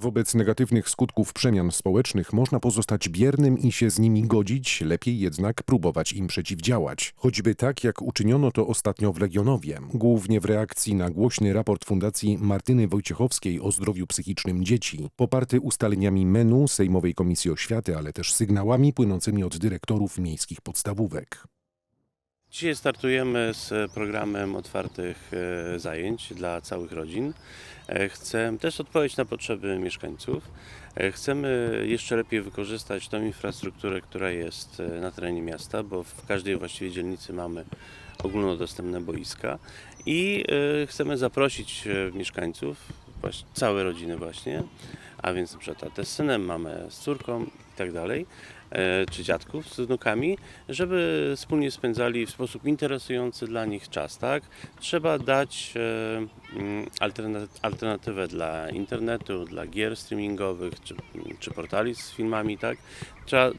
Wobec negatywnych skutków przemian społecznych można pozostać biernym i się z nimi godzić, lepiej jednak próbować im przeciwdziałać. Choćby tak, jak uczyniono to ostatnio w Legionowie, głównie w reakcji na głośny raport Fundacji Martyny Wojciechowskiej o zdrowiu psychicznym dzieci, poparty ustaleniami menu Sejmowej Komisji Oświaty, ale też sygnałami płynącymi od dyrektorów miejskich podstawówek. Dzisiaj startujemy z programem otwartych e, zajęć dla całych rodzin. E, Chcemy też odpowiedzieć na potrzeby mieszkańców. E, Chcemy jeszcze lepiej wykorzystać tą infrastrukturę, która jest na terenie miasta, bo w każdej właściwie dzielnicy mamy ogólnodostępne boiska i chcemy zaprosić mieszkańców, całe rodziny właśnie, a więc przykład tatę z synem, mamę z córką i tak dalej, czy dziadków z wnukami, żeby wspólnie spędzali w sposób interesujący dla nich czas, tak? Trzeba dać e, mm, alterna- alternatywę dla internetu, dla gier streamingowych, czy, czy portali z filmami, tak? Trzeba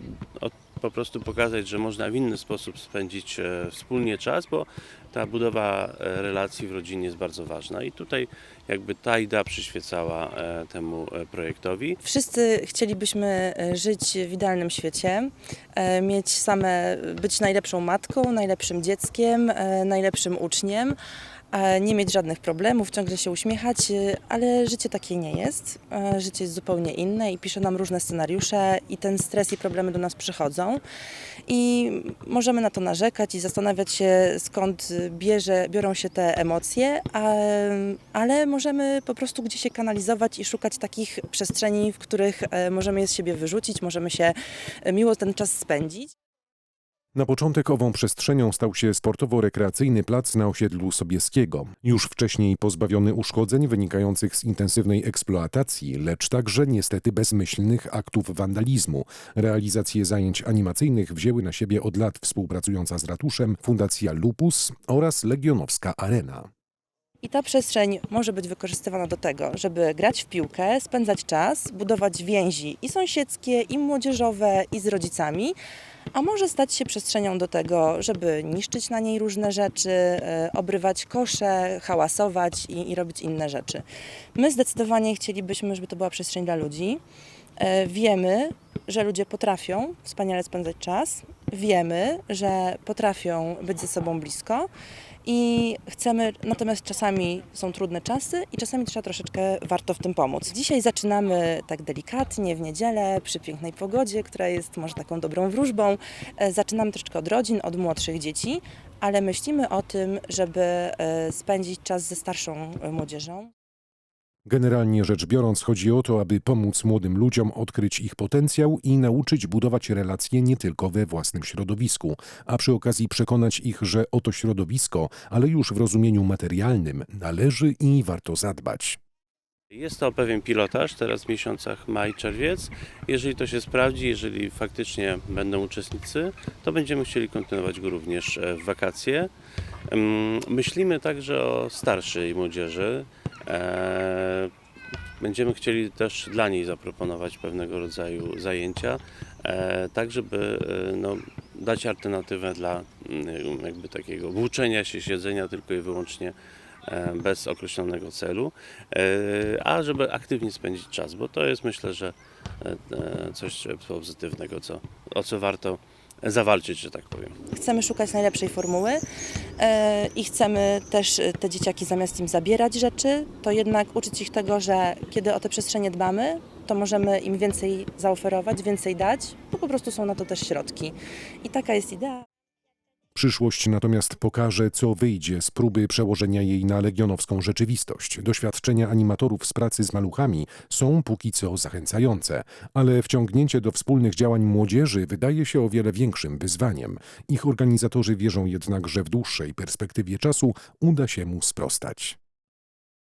po prostu pokazać, że można w inny sposób spędzić e, wspólnie czas, bo ta budowa e, relacji w rodzinie jest bardzo ważna i tutaj jakby ta idea przyświecała e, temu e, projektowi. Wszyscy chcielibyśmy żyć w idealnym świecie, mieć same, być najlepszą matką, najlepszym dzieckiem, najlepszym uczniem, nie mieć żadnych problemów, ciągle się uśmiechać, ale życie takie nie jest. Życie jest zupełnie inne i pisze nam różne scenariusze i ten stres i problemy do nas przychodzą. I możemy na to narzekać i zastanawiać się, skąd bierze, biorą się te emocje, a, ale możemy po prostu gdzieś się kanalizować i szukać takich przestrzeni, w których e, możemy je z siebie wyrzucić, możemy się e, miło ten czas spędzić. Na początek ową przestrzenią stał się sportowo-rekreacyjny plac na osiedlu Sobieskiego. Już wcześniej pozbawiony uszkodzeń wynikających z intensywnej eksploatacji, lecz także niestety bezmyślnych aktów wandalizmu. Realizację zajęć animacyjnych wzięły na siebie od lat współpracująca z ratuszem Fundacja Lupus oraz Legionowska Arena. I ta przestrzeń może być wykorzystywana do tego, żeby grać w piłkę, spędzać czas, budować więzi i sąsiedzkie, i młodzieżowe, i z rodzicami, a może stać się przestrzenią do tego, żeby niszczyć na niej różne rzeczy, e, obrywać kosze, hałasować i, i robić inne rzeczy. My zdecydowanie chcielibyśmy, żeby to była przestrzeń dla ludzi. E, Wiemy, że ludzie potrafią wspaniale spędzać czas, wiemy, że potrafią być ze sobą blisko i chcemy, natomiast czasami są trudne czasy i czasami trzeba troszeczkę warto w tym pomóc. Dzisiaj zaczynamy tak delikatnie w niedzielę przy pięknej pogodzie, która jest może taką dobrą wróżbą. E, Zaczynamy troszeczkę od rodzin, od młodszych dzieci, ale myślimy o tym, żeby e, spędzić czas ze starszą młodzieżą. Generalnie rzecz biorąc, chodzi o to, aby pomóc młodym ludziom odkryć ich potencjał i nauczyć budować relacje nie tylko we własnym środowisku, a przy okazji przekonać ich, że o to środowisko, ale już w rozumieniu materialnym, należy i warto zadbać. Jest to pewien pilotaż teraz w miesiącach maj, czerwiec. Jeżeli to się sprawdzi, jeżeli faktycznie będą uczestnicy, to będziemy chcieli kontynuować go również e, w wakacje. Myślimy także o starszej młodzieży. E, Będziemy chcieli też dla niej zaproponować pewnego rodzaju zajęcia, e, tak żeby e, no, dać alternatywę dla mm, jakby takiego włóczenia się, siedzenia tylko i wyłącznie bez określonego celu, a żeby aktywnie spędzić czas, bo to jest myślę, że coś pozytywnego, co, o co warto zawalczyć, że tak powiem. Chcemy szukać najlepszej formuły e, i chcemy też e, te dzieciaki zamiast im zabierać rzeczy, to jednak uczyć ich tego, że kiedy o te przestrzenie dbamy, to możemy im więcej zaoferować, więcej dać, bo po prostu są na to też środki. I taka jest idea. Przyszłość natomiast pokaże, co wyjdzie z próby przełożenia jej na legionowską rzeczywistość. Doświadczenia animatorów z pracy z maluchami są póki co zachęcające, ale wciągnięcie do wspólnych działań młodzieży wydaje się o wiele większym wyzwaniem. Ich organizatorzy wierzą jednak, że w dłuższej perspektywie czasu uda się mu sprostać.